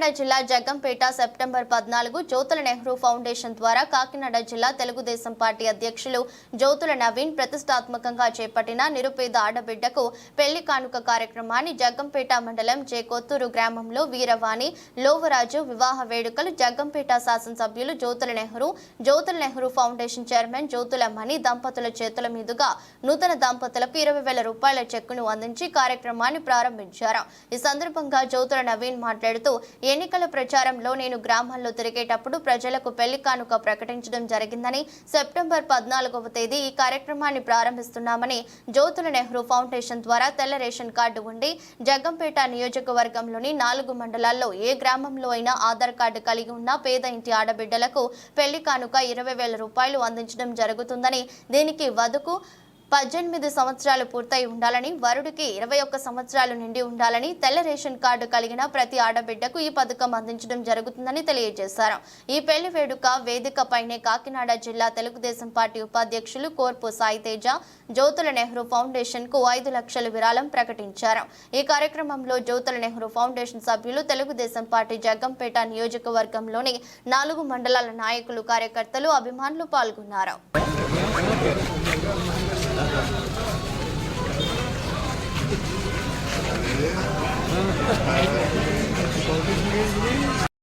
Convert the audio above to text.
కాకినాడ జిల్లా జగ్గంపేట సెప్టెంబర్ పద్నాలుగు జ్యోతుల నెహ్రూ ఫౌండేషన్ ద్వారా కాకినాడ జిల్లా తెలుగుదేశం పార్టీ అధ్యక్షులు జ్యోతుల నవీన్ ప్రతిష్టాత్మకంగా చేపట్టిన నిరుపేద ఆడబిడ్డకు పెళ్ళి కానుక కార్యక్రమాన్ని జగ్గంపేట మండలం జే కొత్తూరు గ్రామంలో వీరవాణి లోవరాజు వివాహ వేడుకలు జగ్గంపేట శాసనసభ్యులు జ్యోతుల నెహ్రూ జ్యోతుల నెహ్రూ ఫౌండేషన్ చైర్మన్ జ్యోతుల మణి దంపతుల చేతుల మీదుగా నూతన దంపతులకు ఇరవై వేల రూపాయల చెక్కును అందించి కార్యక్రమాన్ని ప్రారంభించారు. ఈ సందర్భంగా జ్యోతుల నవీన్ మాట్లాడుతూ ఎన్నికల ప్రచారంలో నేను గ్రామాల్లో తిరిగేటప్పుడు ప్రజలకు పెళ్ళి కానుక ప్రకటించడం జరిగిందని సెప్టెంబర్ పద్నాలుగవ తేదీ ఈ కార్యక్రమాన్ని ప్రారంభిస్తున్నామని జ్యోతుల నెహ్రూ ఫౌండేషన్ ద్వారా తెల్ల రేషన్ కార్డు ఉండి జగ్గంపేట నియోజకవర్గంలోని నాలుగు మండలాల్లో ఏ గ్రామంలో అయినా ఆధార్ కార్డు కలిగి ఉన్న పేద ఇంటి ఆడబిడ్డలకు పెళ్ళి కానుక ఇరవై వేల రూపాయలు అందించడం జరుగుతుందని దీనికి వధుకు పద్దెనిమిది సంవత్సరాలు పూర్తయి ఉండాలని వరుడికి ఇరవై ఒక్క సంవత్సరాలు నిండి ఉండాలని తెల్ల రేషన్ కార్డు కలిగిన ప్రతి ఆడబిడ్డకు ఈ పథకం అందించడం జరుగుతుందని తెలియజేశారు. ఈ పెళ్ళి వేడుక వేదికపైనే కాకినాడ జిల్లా తెలుగుదేశం పార్టీ ఉపాధ్యక్షులు కోర్పు సాయితేజ జ్యోతుల నెహ్రూ ఫౌండేషన్కు ఐదు లక్షల విరాళం ప్రకటించారు. ఈ కార్యక్రమంలో జ్యోతుల నెహ్రూ ఫౌండేషన్ సభ్యులు తెలుగుదేశం పార్టీ జగ్గంపేట నియోజకవర్గంలోని నాలుగు మండలాల నాయకులు కార్యకర్తలు అభిమానులు పాల్గొన్నారు. Evet.